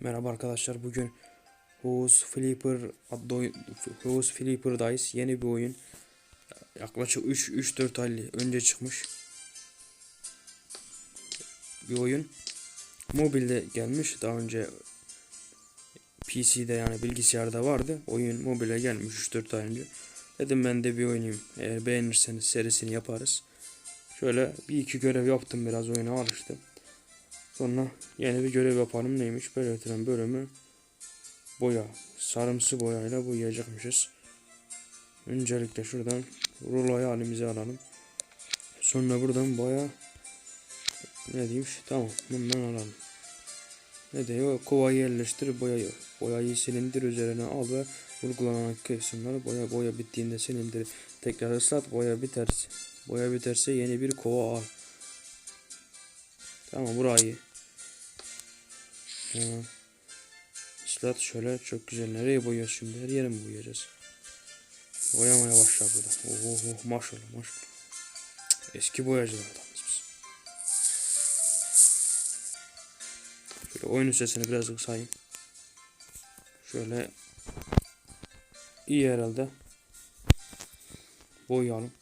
Merhaba arkadaşlar bugün Who's Flipper adlı oyun, Who's Flipper'dayız. Yeni bir oyun. Yaklaşık 3 3 4 ay önce çıkmış. Bir oyun. Mobilde gelmiş. Daha önce PC'de yani bilgisayarda vardı. Oyun mobile gelmiş 3-4 ay önce. Dedim ben de bir oynayayım. Eğer beğenirseniz serisini yaparız. Şöyle bir iki görev yaptım biraz oyuna alıştım. Sonra yeni bir görev yapalım neymiş belirtilen bölümü boya sarımsı boyayla boyayacakmışız. Öncelikle şuradan ruloyu halimize alalım. Sonra buradan boya ne demiş tamam bundan alalım. Ne diyor kovayı yerleştir boyayı boyayı silindir üzerine al ve vurgulanan kısımları boya boya bittiğinde silindir tekrar ıslat boya biterse boya biterse yeni bir kova al. Tamam burayı. Ha. Islat şöyle çok güzel. Nereye boyuyoruz şimdi? Her yere mi boyayacağız? Boyamaya başla burada. Oh, oh, oh maşallah maşallah. Cık, Eski boyacılardanız biz. Şöyle oyunun sesini biraz kısayım. Şöyle iyi herhalde. Boyayalım.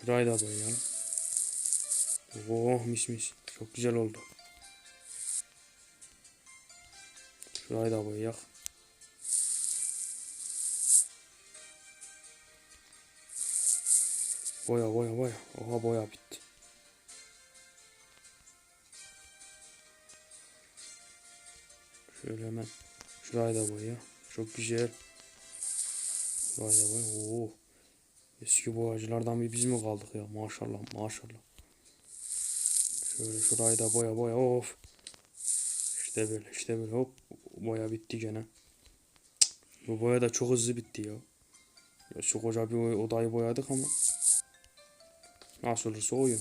Şurayı da boyayalım. Oh mis mis. Çok güzel oldu. Şurayı da boyayak. Boya boya boya. Oha boya bitti. Şöyle hemen şurayı da boya. Çok güzel. Şurayı da boya. Oo. Eski boyacılardan bir biz mi kaldık ya? Maşallah maşallah. Şöyle şurayı da boya boya of. İşte böyle işte böyle hop boya bitti gene. Bu boya da çok hızlı bitti ya. ya şu koca bir odayı boyadık ama. Nasıl olursa oyun.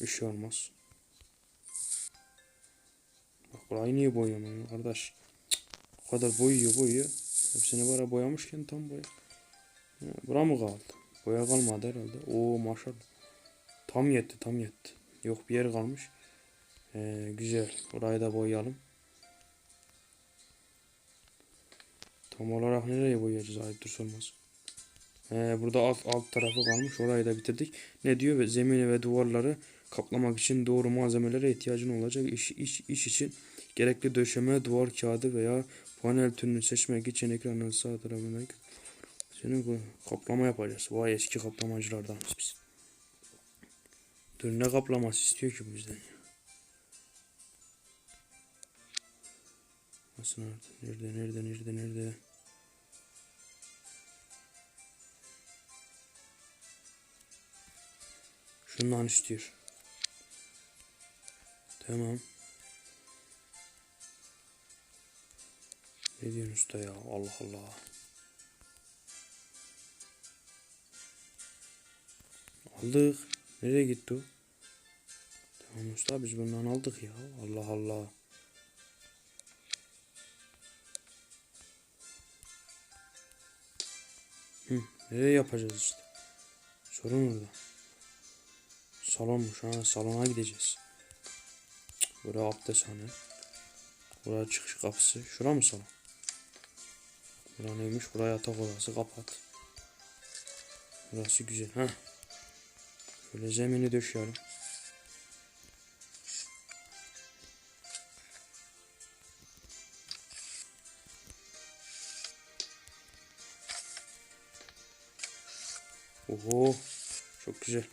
Bir şey olmaz. Bak burayı niye boyamıyor kardeş? O kadar boyuyor boyuyor. Hepsini bara boyamışken tam boya. Bura mı kaldı? Boya kalmadı herhalde. Oo maşallah. Tam yetti tam yetti. Yok bir yer kalmış. Ee, güzel. Burayı da boyayalım. Tam olarak nereye boyayacağız ayıptır sormaz. Ee, burada alt, alt tarafı kalmış. Orayı da bitirdik. Ne diyor? Zemini ve duvarları kaplamak için doğru malzemelere ihtiyacın olacak. İş, iş, iş için gerekli döşeme, duvar kağıdı veya panel türünü seçmek için ekranın sağ tarafındaki senin bu kaplama yapacağız. Vay eski kaplamacılardanız biz. Dur ne kaplaması istiyor ki bizden ya? Nasıl nerede? Nerede? Nerede? Nerede? Nerede? Şundan istiyor. Tamam. Ne diyorsun usta ya? Allah Allah. Aldık. Nereye gitti o? Usta biz bundan aldık ya. Allah Allah. Hı, nereye yapacağız işte? Sorun orada. Salonmuş ha. Salona gideceğiz. Buraya abdesthane. Buraya çıkış kapısı. Şura mı salon? Bura neymiş? Buraya yatak odası. Kapat. Burası güzel. ha. Şöyle zemini döşeyelim. Oho. Çok güzel.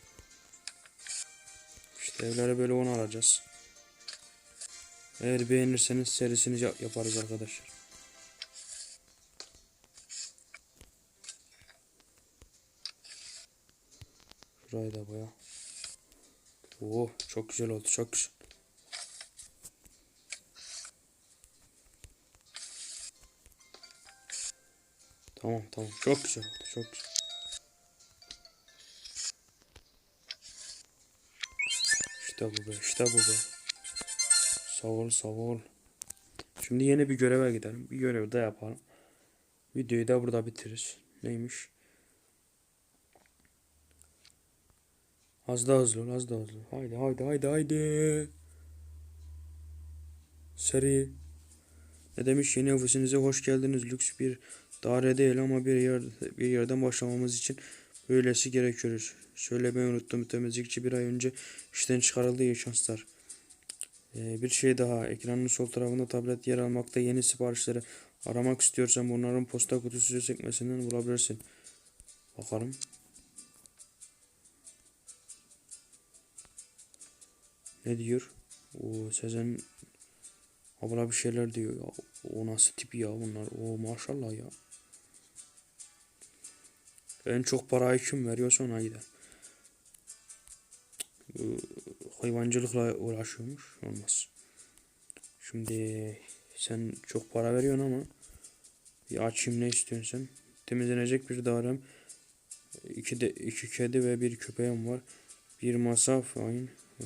İşte evlere böyle onu alacağız. Eğer beğenirseniz serisini yap- yaparız arkadaşlar. Şurayı da boya. Oo, çok güzel oldu, çok güzel. Tamam tamam çok güzel oldu çok güzel. İşte bu be işte bu be. Sağ ol sağ ol. Şimdi yeni bir göreve gidelim. Bir görev de yapalım. Videoyu da burada bitiririz. Neymiş? Az daha hızlı az daha hızlı. Haydi haydi haydi haydi. Seri. Ne demiş yeni ofisinize hoş geldiniz. Lüks bir daire değil ama bir yer bir yerden başlamamız için böylesi gerekiyor. Söylemeyi unuttum. Temizlikçi bir ay önce işten çıkarıldı. İyi şanslar. Ee, bir şey daha. Ekranın sol tarafında tablet yer almakta. Yeni siparişleri aramak istiyorsan bunların posta kutusu sekmesinden bulabilirsin. Bakalım. Ne diyor? O Sezen abla bir şeyler diyor ya. O nasıl tip ya bunlar? O maşallah ya. En çok parayı kim veriyorsa ona gider. Hayvancılıkla uğraşıyormuş. Olmaz. Şimdi sen çok para veriyorsun ama bir açayım ne istiyorsun sen? Temizlenecek bir dairem. İki, de, iki kedi ve bir köpeğim var. Bir masa fine. Ee,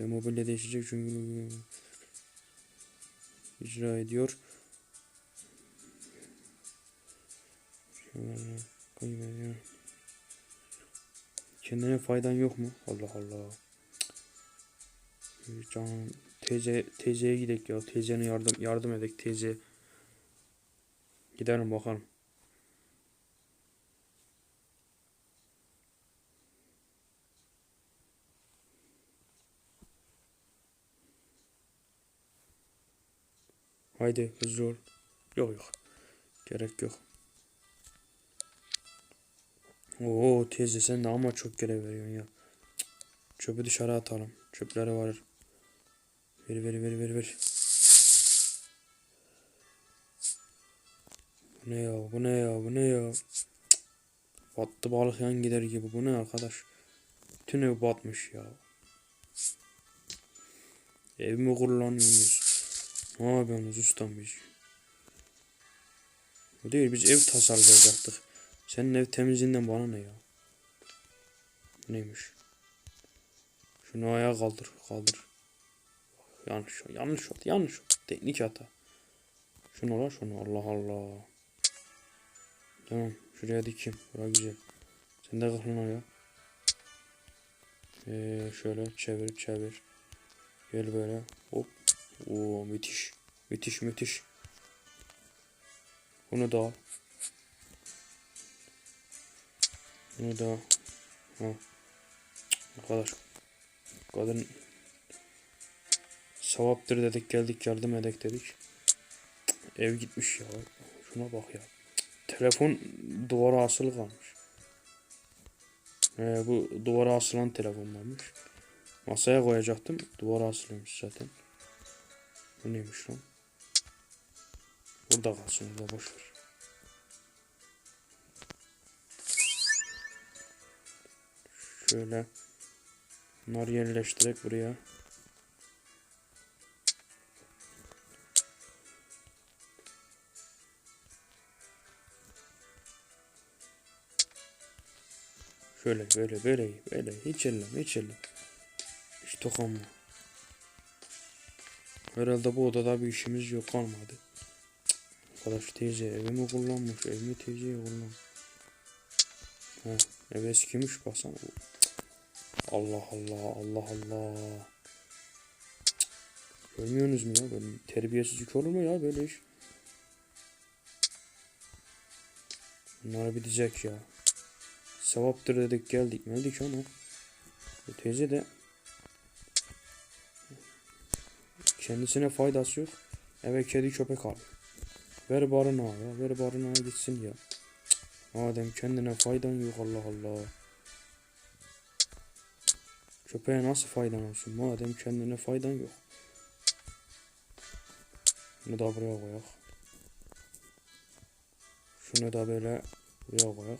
ve mobilya değişecek çünkü icra ediyor. Kaybediyor. Kendine faydan yok mu? Allah Allah. Cık. Canım teyze teyzeye gidek ya. Teyzenin yardım yardım edek teyze. Gidelim bakalım. Haydi hızlı ol. Yok yok. Gerek yok. Oo teyze sen de ama çok görev veriyorsun ya. Çöpü dışarı atalım. Çöpleri var. Ver ver ver ver ver. Bu ne ya bu ne ya bu ne ya. Battı balık yan gider gibi. Bu ne arkadaş. Bütün ev batmış ya. Ev mi kullanıyorsunuz? Ne yapıyorsunuz ustam biz? O değil biz ev tasarlayacaktık. Senin ev temizliğinden bana ne ya? Neymiş? Şunu ayağa kaldır, kaldır. Yanlış, yanlış oldu, yanlış oldu. Teknik hata. Şunu la şunu, Allah Allah. Tamam, şuraya dikeyim. Bura güzel. Sen de kalk lan ayağa. Ee, şöyle çevir, çevir. Gel böyle. Hop. Oo müthiş. Müthiş müthiş. Bunu da al. Bunu da. Ha. Arkadaş. Kadın sevaptır dedik geldik yardım edek dedik. Ev gitmiş ya. Şuna bak ya. Telefon duvara asılı kalmış. Ee, bu duvara asılan telefon varmış. Masaya koyacaktım. Duvara asılıymış zaten. Bu neymiş lan? Burada kalsın burada boş. Şöyle bunları yerleştirerek buraya. Şöyle böyle böyle böyle hiç elleme hiç elleme. Hiç dokunma. Herhalde bu odada bir işimiz yok kalmadı. Arkadaş teyze evi mi kullanmış? Ev mi teyzeyi kullan? Ha, ev eskimiş baksana. Allah Allah Allah Allah. Görmüyorsunuz mu ya? Böyle terbiyesizlik olur mu ya böyle iş? Bunları bir diyecek ya. Sevaptır dedik geldik geldik ama. Bu teyze de Kendisine faydası yok. Eve kedi köpek al. Ver barınağa ya. Ver barınağa gitsin ya. Madem kendine faydan yok Allah Allah. Köpeğe nasıl faydan olsun? Madem kendine faydan yok. Bunu da buraya koyak. Şunu da böyle buraya koyak.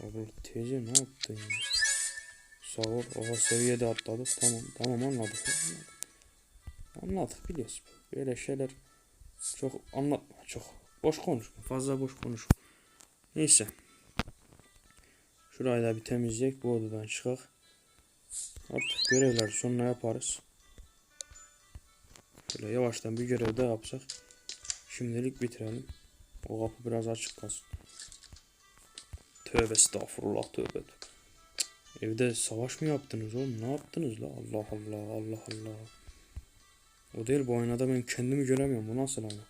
Abla teyze ne yaptın ya? Sağ ol. Oha seviyede atladık. Tamam. Tamam anladık. Anladık, biliyoruz. Böyle şeyler çok anlatma. Çok boş konuşma. Fazla boş konuşma. Neyse. Şurayı da bir temizleyek. Bu odadan çıkak. Artık görevler sonra yaparız. Şöyle yavaştan bir görev daha yapsak. Şimdilik bitirelim. O kapı biraz açık kalsın. Tövbe estağfurullah tövbe. Evde savaş mı yaptınız oğlum? Ne yaptınız la? Allah Allah Allah Allah. O değil bu aynada ben kendimi göremiyorum. Bu nasıl ama?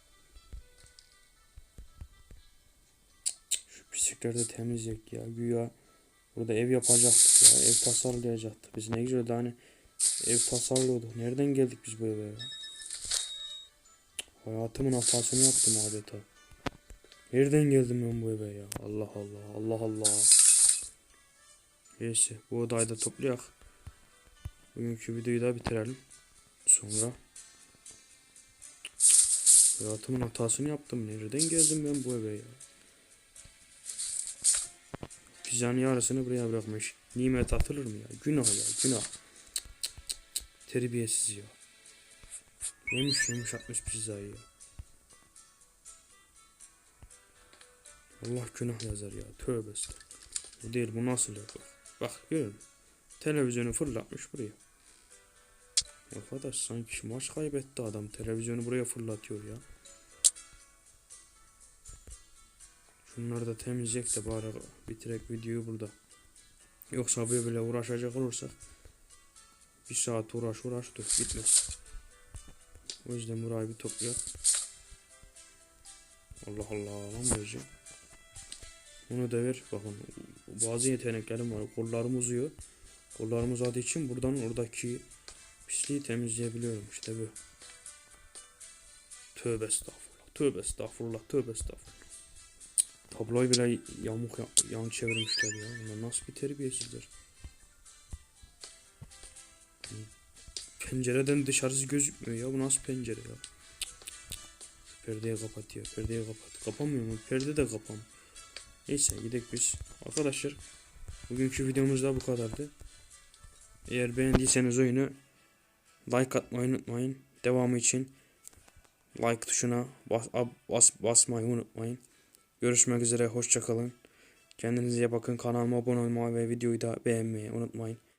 Şu pislikleri de temizleyek ya. Güya burada ev yapacaktık ya. Ev tasarlayacaktık. Biz ne güzel hani ev tasarlıyorduk. Nereden geldik biz eve ya? Hayatımın hatasını yaptım adeta. Nereden geldim ben bu eve ya? Allah Allah Allah Allah. Neyse bu odayı da toplayak. Bugünkü videoyu da bitirelim. Sonra hayatımın hatasını yaptım. Nereden geldim ben bu eve ya? Pizzanın yarısını buraya bırakmış. Nimet atılır mı ya? Günah ya günah. Terbiyesiz ya. Yemiş yemiş atmış pizzayı ya. Allah günah yazar ya. Tövbe estağfurullah. Bu değil bu nasıl ya? Bak, bak görüyor musun? Televizyonu fırlatmış buraya. Arkadaş sanki maç kaybetti adam. Televizyonu buraya fırlatıyor ya. Şunları da temizleyecek de bari bitirek videoyu burada. Yoksa böyle uğraşacak olursak bir saat uğraş uğraş dur bitmez. O yüzden burayı bir toplayalım. Allah Allah lan böylece. Onu da. Bakın bazı yeteneklerim var. Kollarım uzuyor. Kollarım uzadığı için buradan oradaki pisliği temizleyebiliyorum. İşte bu. Tövbe estağfurullah. Tövbe estağfurullah. Tövbe estağfurullah. Tabloyu bile yamuk ya- yan çevirmişler ya. Bunlar nasıl bir terbiyesizler. Pencereden dışarısı gözükmüyor ya. Bu nasıl pencere ya? Şu perdeyi kapat ya. Perdeyi kapat. Kapamıyor mu? Perde de kapam. Neyse gidelim biz. Arkadaşlar bugünkü videomuz da bu kadardı. Eğer beğendiyseniz oyunu like atmayı unutmayın. Devamı için like tuşuna bas, bas, basmayı unutmayın. Görüşmek üzere hoşçakalın. Kendinize bakın. Kanalıma abone olmayı ve videoyu da beğenmeyi unutmayın.